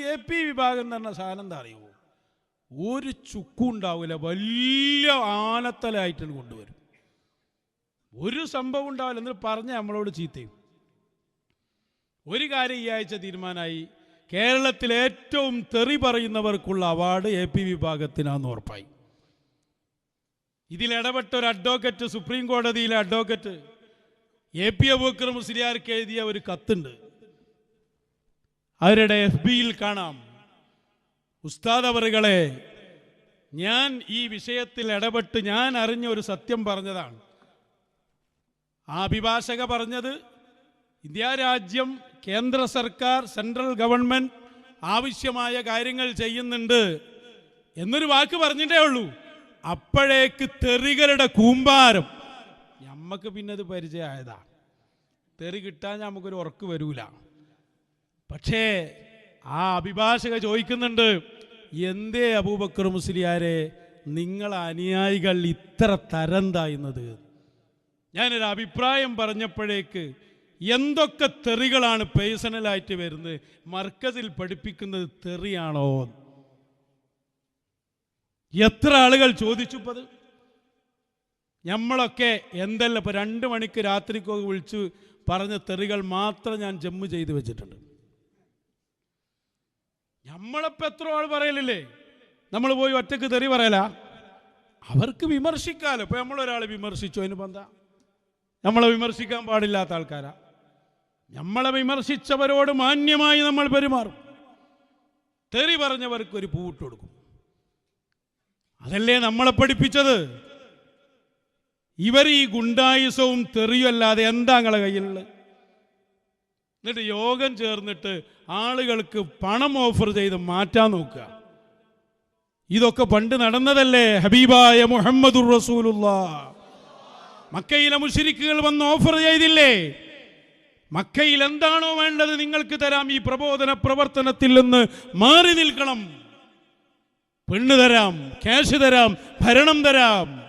A P വിഭാഗം പറഞ്ഞ സാധനം എന്താ അറിയുമോ ഒരു ചുക്കും ഉണ്ടാവില്ല. വലിയ ആനത്തലായിട്ട് കൊണ്ടുവരും ഒരു സംഭവം ഉണ്ടാവില്ല. എന്നിട്ട് പറഞ്ഞ നമ്മളോട് ചീത്തയും. ഒരു കാര്യം ഈ ആഴ്ച തീരുമാനമായി. കേരളത്തിൽ ഏറ്റവും തെറി പറയുന്നവർക്കുള്ള അവാർഡ് എ പി വിഭാഗത്തിനാന്ന് ഉറപ്പായി. ഇതിലിടപെട്ട ഒരു അഡ്വക്കറ്റ് സുപ്രീം കോടതിയിലെ അഡ്വക്കറ്റ് എ പി അബൂക്കർ മുസ്ലിയാർക്ക് എഴുതിയ ഒരു കത്തുണ്ട്. അവരുടെ എഫ് ബിയിൽ കാണാം. ഉസ്താദ് അവറുകളെ ഞാൻ ഈ വിഷയത്തിൽ ഇടപെട്ട് ഞാൻ അറിഞ്ഞ ഒരു സത്യം പറഞ്ഞതാണ്. ആ അഭിഭാഷക പറഞ്ഞത് ഇന്ത്യ രാജ്യം കേന്ദ്ര സർക്കാർ സെൻട്രൽ ഗവൺമെന്റ് ആവശ്യമായ കാര്യങ്ങൾ ചെയ്യുന്നുണ്ട് എന്നൊരു വാക്ക് പറഞ്ഞിട്ടേ ഉള്ളൂ. അപ്പോഴേക്ക് തെറികളുടെ കൂമ്പാരം. നമുക്ക് പിന്നെ അത് പരിചയമായതാ. തെറി കിട്ടാൻ നമുക്കൊരു ഉറക്ക് വരൂല. പക്ഷേ ആ അഭിഭാഷക ചോദിക്കുന്നുണ്ട് എന്തേ അബൂബക്കർ മുസ്ലിയാരെ നിങ്ങൾ അനുയായികൾ ഇത്ര തരം തായുന്നത് ഞാനൊരു അഭിപ്രായം പറഞ്ഞപ്പോഴേക്ക് എന്തൊക്കെ തെറികളാണ് പേഴ്സണലായിട്ട് വരുന്നത് മർക്കസിൽ പഠിപ്പിക്കുന്നത് തെറിയാണോ? എത്ര ആളുകൾ ചോദിച്ചു അത് നമ്മളൊക്കെ എന്തല്ല ഇപ്പൊ രണ്ട് മണിക്ക് രാത്രിക്കൊക്കെ വിളിച്ച് പറഞ്ഞ തെറികൾ മാത്രം ഞാൻ ജമ്മു ചെയ്ത് വെച്ചിട്ടുണ്ട്. നമ്മളിപ്പോ എത്ര ആൾ പറയലില്ലേ? നമ്മൾ പോയി ഒറ്റയ്ക്ക് തെറി പറയല? അവർക്ക് വിമർശിക്കാലോ. ഇപ്പൊ നമ്മളൊരാളെ വിമർശിച്ചു അതിന് പന്താ നമ്മളെ വിമർശിക്കാൻ പാടില്ലാത്ത ആൾക്കാരാ. നമ്മളെ വിമർശിച്ചവരോട് മാന്യമായി നമ്മൾ പെരുമാറും. തെറി പറഞ്ഞവർക്ക് ഒരു പൂട്ട് കൊടുക്കും. അതല്ലേ നമ്മളെ പഠിപ്പിച്ചത്? ഇവർ ഈ ഗുണ്ടായുസവും തെറിയും അല്ലാതെ എന്താ നിങ്ങളെ കയ്യിലുള്ളത്? എന്നിട്ട് യോഗം ചേർന്നിട്ട് ആളുകൾക്ക് പണം ഓഫർ ചെയ്ത് മാറ്റാൻ നോക്കുക. ഇതൊക്കെ പണ്ട് നടന്നതല്ലേ? ഹബീബായ മുഹമ്മദുർ റസൂലുള്ള. മക്കയിലെ മുഷിരിക്കുകൾ വന്ന് ഓഫർ ചെയ്തില്ലേ? മക്കയിൽ എന്താണോ വേണ്ടത് നിങ്ങൾക്ക് തരാം. ഈ പ്രബോധന പ്രവർത്തനത്തിൽ നിന്ന് മാറി നിൽക്കണം. പെണ്ണ് തരാം ക്യാഷ് തരാം ഭരണം തരാം.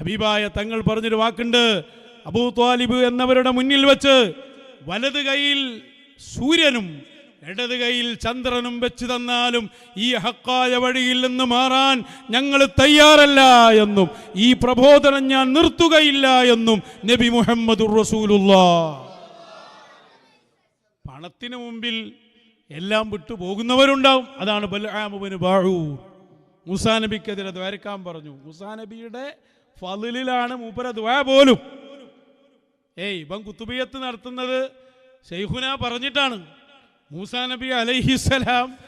ഹബീബായ തങ്ങൾ പറഞ്ഞൊരു വാക്കുണ്ട്. അബൂ ത്വാലിബ് എന്നവരുടെ മുന്നിൽ വെച്ച് വലത് കൈയിൽ സൂര്യനും ഇടത് കൈയിൽ ചന്ദ്രനും വെച്ച് തന്നാലും ഈ ഹക്കായ വഴിയിൽ നിന്ന് മാറാൻ ഞങ്ങൾ തയ്യാറല്ല എന്നും ഈ പ്രബോധനം ഞാൻ നിർത്തുകയില്ല എന്നും നബി മുഹമ്മദ് പണത്തിന് മുമ്പിൽ എല്ലാം വിട്ടു പോകുന്നവരുണ്ടാവും. അതാണ് ബൽആമുബിന് ബാഴു മുസാ നബിക്കെതിരെ ദ്വാരക്കാൻ പറഞ്ഞു. മുസാ നബിയുടെ ഫലിലാണ് മൂപ്പര ദ്വാ പോലും. ഏയ് ഇവൻ കുത്തുബിയത്ത് നടത്തുന്നത് ഷെയ്ഖുന പറഞ്ഞിട്ടാണ്. മൂസാ നബി അലൈഹിസലാം